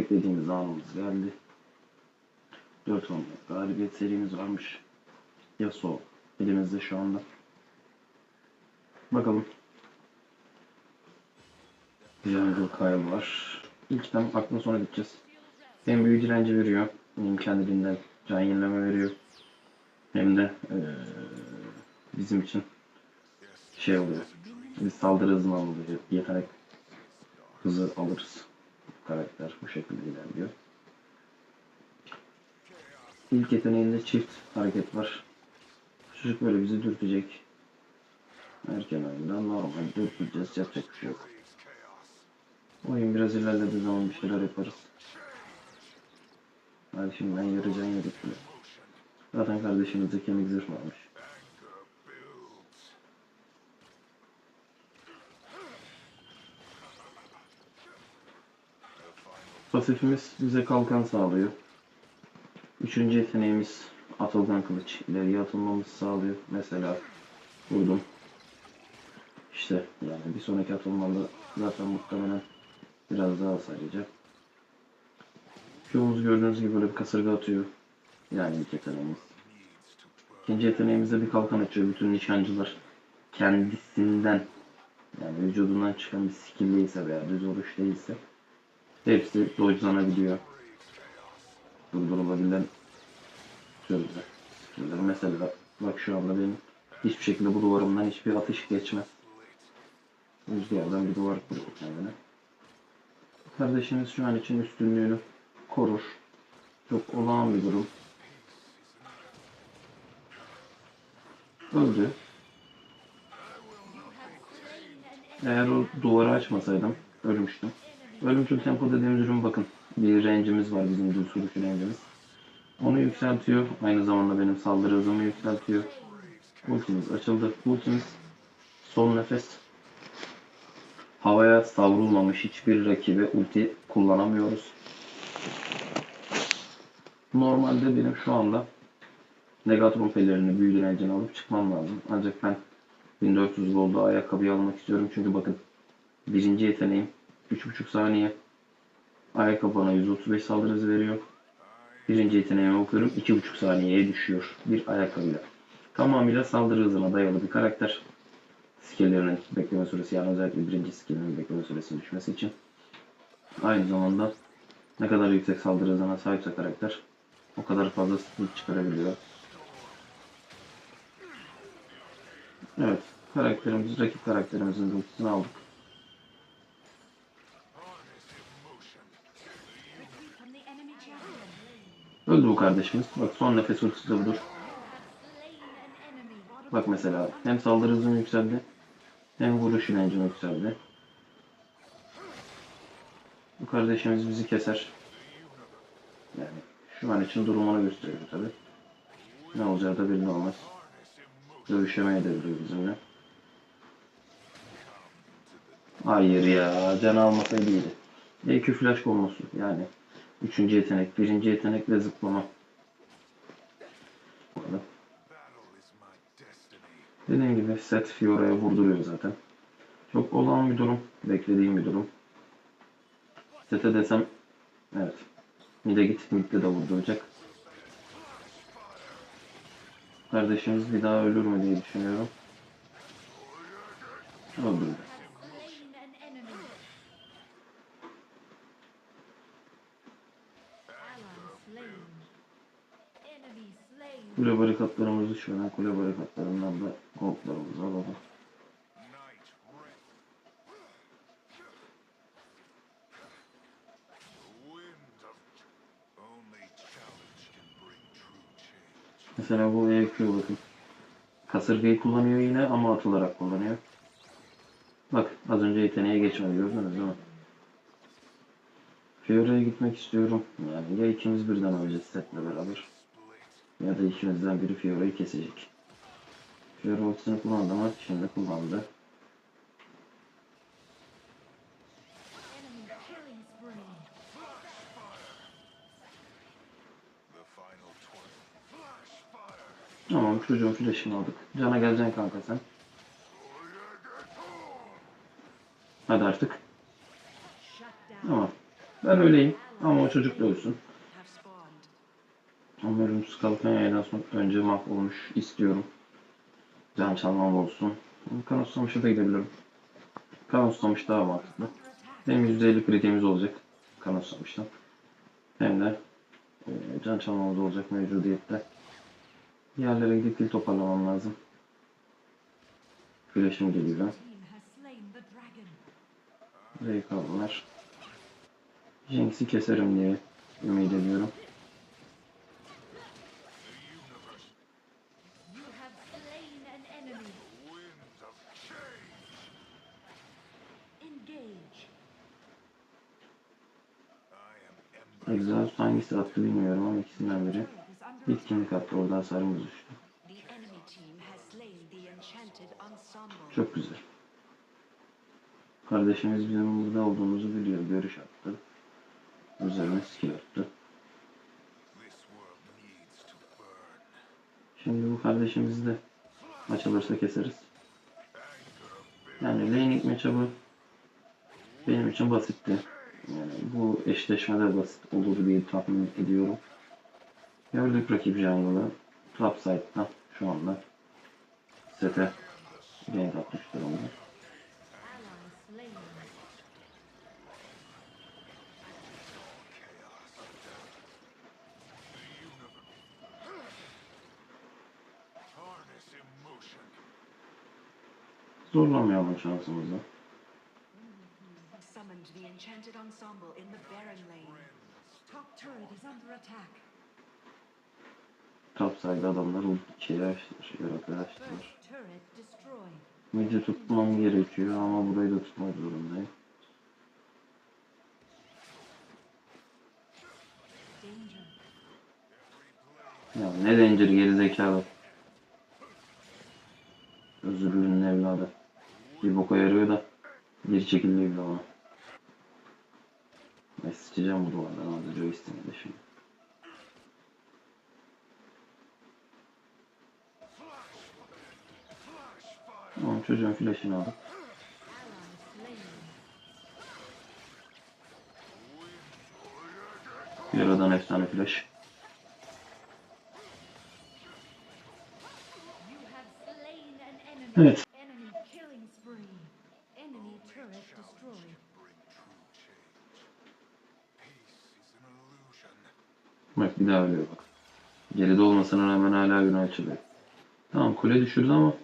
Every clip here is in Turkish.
Beklediğimiz anımız geldi. 4 10 galibiyet serimiz varmış. Yasuo elimizde şu anda. Bakalım. Jungle Kyle var. İlkten aklına sonra gideceğiz. Hem büyü direnci veriyor. Hem kendiliğinden can yenileme veriyor. Hem de eee, bizim için şey oluyor. Biz saldırı hızını alıyor. Yetenek hızı alırız. Karakter bu şekilde ilerliyor. İlk yeteneğinde çift hareket var. Çocuk böyle bizi dürtecek. Erken oyundan normal dürteceğiz. Yapacak bir şey yok. Oyun biraz ilerlediği zaman bir şeyler yaparız. Hadi şimdi ben yarıcan yedik bile. Zaten kardeşimizde kemik zırh varmış. Pasifimiz bize kalkan sağlıyor. Üçüncü yeteneğimiz atılgan kılıç. İleriye atılmamızı sağlıyor. Mesela vurdum. İşte yani bir sonraki atılmada zaten muhtemelen biraz daha yiyecek. Q'muz gördüğünüz gibi böyle bir kasırga atıyor. Yani ilk yeteneğimiz. İkinci yeteneğimizde bir kalkan açıyor. Bütün nişancılar kendisinden yani vücudundan çıkan bir skill veya düz vuruş değilse hepsi dodge'lanabiliyor. Durdurulabilen sözler. skill'ler. Mesela bak şu anda benim hiçbir şekilde bu duvarımdan hiçbir atış geçmez. Rüzgardan bir duvar kuruyor kendine. Kardeşimiz şu an için üstünlüğünü korur. Çok olağan bir durum. Öldü. Eğer o duvarı açmasaydım ölmüştüm. Ölümcül tempo dediğimiz ürün bakın. Bir range'imiz var bizim düz sürüş range'imiz. Onu yükseltiyor. Aynı zamanda benim saldırı hızımı yükseltiyor. Ultimiz açıldı. Ultimiz son nefes. Havaya savrulmamış hiçbir rakibe ulti kullanamıyoruz. Normalde benim şu anda Negatron pelerini büyü direncini alıp çıkmam lazım. Ancak ben 1400 golda ayakkabıyı almak istiyorum. Çünkü bakın birinci yeteneğim 3.5 saniye. Ayakkabı bana 135 saldırı hızı veriyor. Birinci yeteneğime okuyorum 2.5 saniyeye düşüyor bir ayakkabıyla. Tamamıyla saldırı hızına dayalı bir karakter. Skill'lerinin bekleme süresi yani özellikle birinci skill'inin bekleme süresinin düşmesi için. Aynı zamanda ne kadar yüksek saldırı hızına sahipse karakter o kadar fazla skill çıkarabiliyor. Evet, karakterimiz, rakip karakterimizin ultisini aldık. from the enemy champion. Öldü bu kardeşimiz. Bak son nefes ultisi enemy. Bak mesela hem saldırı hızım yükseldi hem vuruş direncim yükseldi. Bu kardeşimiz bizi keser. Yani şu an için durumunu gösteriyor tabi. Ne olacağı da belli olmaz. Dövüşemeye de biliyor bizimle. Hayır ya, can almasaydı iyiydi. EQ flash konusu yani. Üçüncü yetenek, birinci yetenek ve zıplama. Dediğim gibi set Fiora'ya vurduruyor zaten. Çok olağan bir durum. Beklediğim bir durum. Sete desem evet. Mid'e git, mid'de de vurduracak. Kardeşimiz bir daha ölür mü diye düşünüyorum. Öldürdü. Slain an enemy. Ally slain. Enemy slain. Kule barikatlarımızı şöyle kule barikatlarından da goldlarımızı alalım. Mesela bu EQ bakın. Kasırgayı kullanıyor yine ama atılarak kullanıyor. Bak az önce yeteneğe geçmedi gördünüz değil mi? Fiora'ya gitmek istiyorum. Yani ya ikimiz birden öleceğiz setle beraber. Ya da ikimizden biri Fiora'yı kesecek. Fiora ultisini kullandı ama şimdi kullandı. Tamam çocuğun flash'ını aldık. Cana geleceksin kanka sen. Hadi artık. Tamam. Ben öyleyim. Ama o çocuk da ölsün. Ölümsüz kalkan yayından önce mahvolmuş istiyorum. Can çalmam olsun. Kan da gidebilirim. Kan ustamış daha mantıklı. Hem %50 kritiğimiz olacak. Kan. Hem de e, can çalmamız olacak mevcudiyette. Yerlere gidip pil toparlamam lazım. Flash'ım geliyor. Rey kaldılar. Jinx'i keserim diye ümit ediyorum. You have slain an enemy. Engage. Exhaust hangisi attı bilmiyorum ama ikisinden biri. Bitkinlik attı oradan hasarımız düştü. Çok güzel. Kardeşimiz bizim burada olduğumuzu biliyor. Görüş attı. Üzerine skill attı. Şimdi bu kardeşimizi de açılırsa keseriz. Yani laning matchup'ı benim için basitti. Yani bu eşleşmede basit olur diye tahmin ediyorum. Gördük rakip jungle'ı. Top side'dan şu anda sete gank atmış durumda. Zorlamayalım şansımızı. Top turret is under attack. Top side adamlar şeyi. First turret destroyed. Midi tutmam gerekiyor ama burayı da tutmak zorundayım. Ya ne danger geri zekalı. Özürlünün evladı. Bir boka yarıyor da geri çekilmeyi bile ona. Sıçacağım bu duvardan önce o istemedi şimdi. Tamam çocuğun. Ally slain. Yaradan efsane flash. Evet. Daha ölüyor bak. Geride olmasına rağmen hala günah açılıyor. Tamam kule düşürdü ama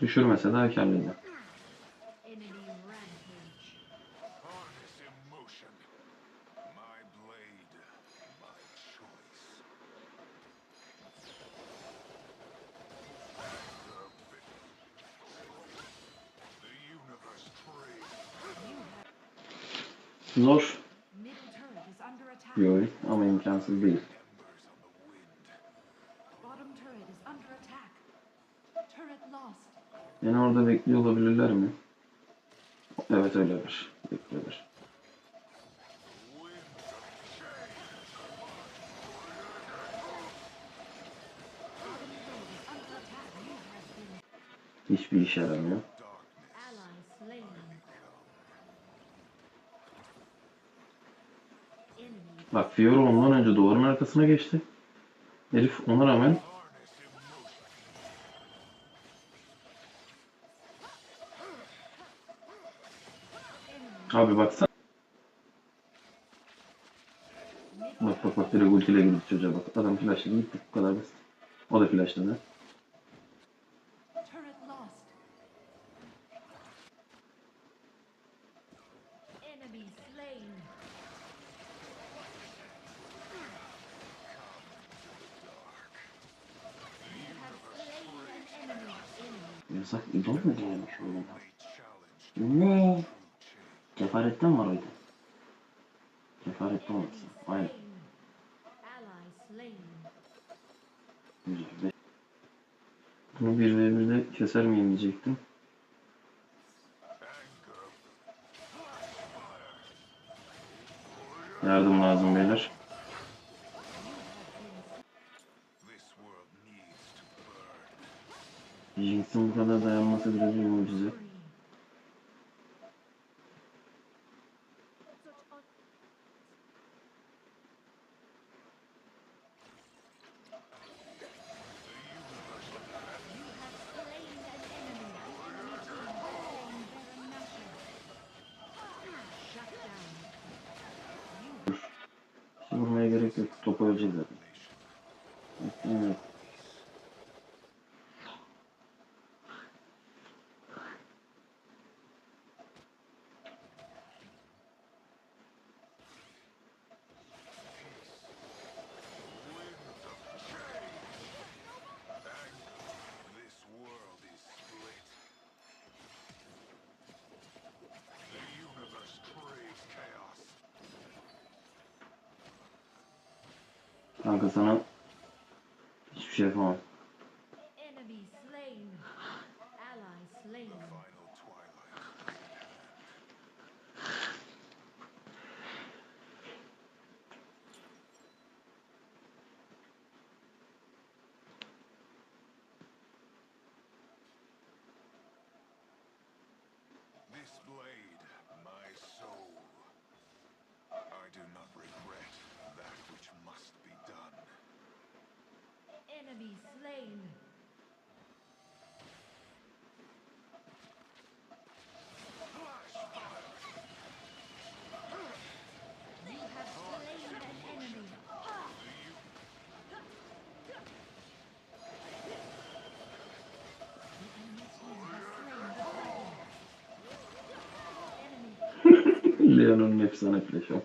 düşürmese daha karlıydı. Zor oyun ama imkansız değil. Beni orada bekliyor olabilirler mi? Evet öyledir. Bekliyorlar. Hiçbir işe yaramıyor. ally slain. Enemy Bak Fiora ondan önce duvarın arkasına geçti. Herif ona rağmen Abi baksana. Bak bak bak direkt ultiyle gitti çocuğa bak. Adam flashladı gitti. Bu kadar basit. O da flashladı. turret lost. Enemy slain. You have slain an enemy. Yasak idol mu diyormuş oyuna? Ne? Kefaretten var oydu. Kefarette olmasın. Aynen. Güzel. Bunu bir ve birde keser miyim diyecektim. Yardım lazım beyler. Jinx'in bu kadar dayanması biraz bir mucize. Kanka sana hiçbir şey yapamam. Fire! You have slain an enemy. The enemy team has slain the dragon. Enemy, Leon'un efsane flash'ı.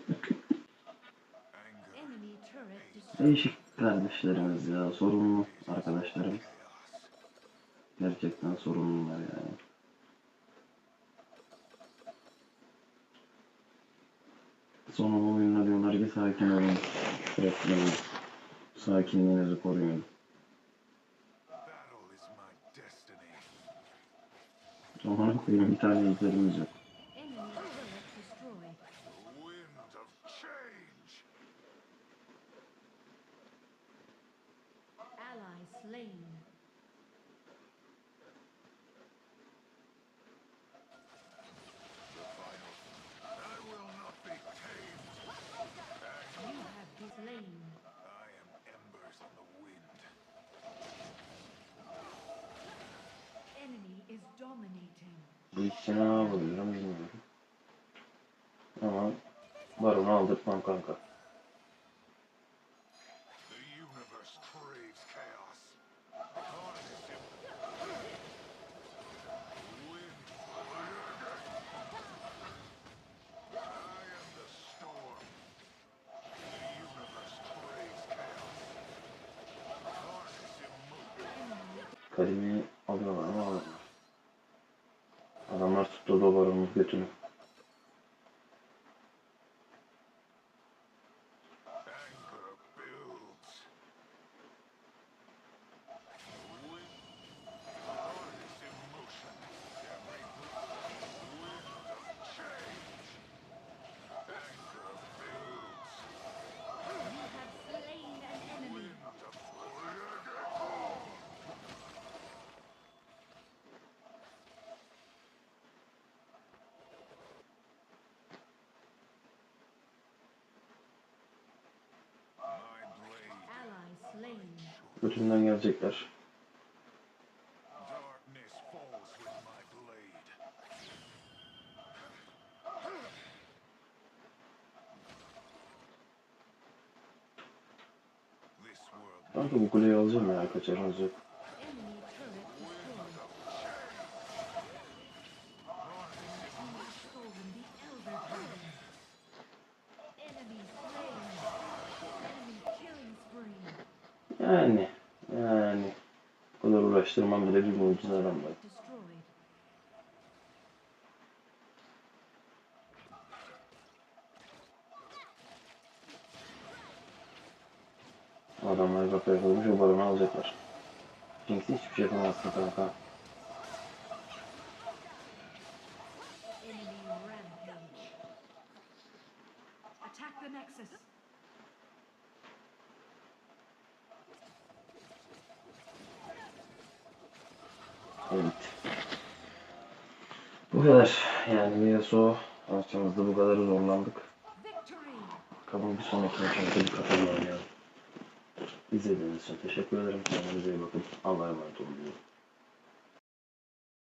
Anger enemy turret destroyed. Kardeşlerimiz ya. Sorunlu arkadaşlarımız. chaos. Gerçekten sorunlular yani. Sonra oyunda diyorlar ki sakin olun. Sürekli. Sakinliğinizi koruyun. Sonra bir tane izlerimiz yok. Final. I will not be tamed. You have been slain. I am embers on the wind. Enemy is dominating. Bu ne yapabilirim bilmiyorum. Ama Baron'u aldırtmam kanka. Götünden gelecekler. Kanka bu kuleyi alacağım ya kaçarınız yok. Yani yani bu kadar uğraştırmam bile bir mucize. Destroyed. Adamlar kafaya koymuş o Baron'u alacaklar. Jinx'i hiçbir şey yapamazsın kanka. Attack the Nexus. Evet. Bu kadar. Yani Yasuo maçımızda bu kadar zorlandık. Bakalım bir sonraki maçımızda bir kapalı oynayalım. İzlediğiniz için teşekkür ederim. Kendinize iyi bakın. Allah'a emanet olun.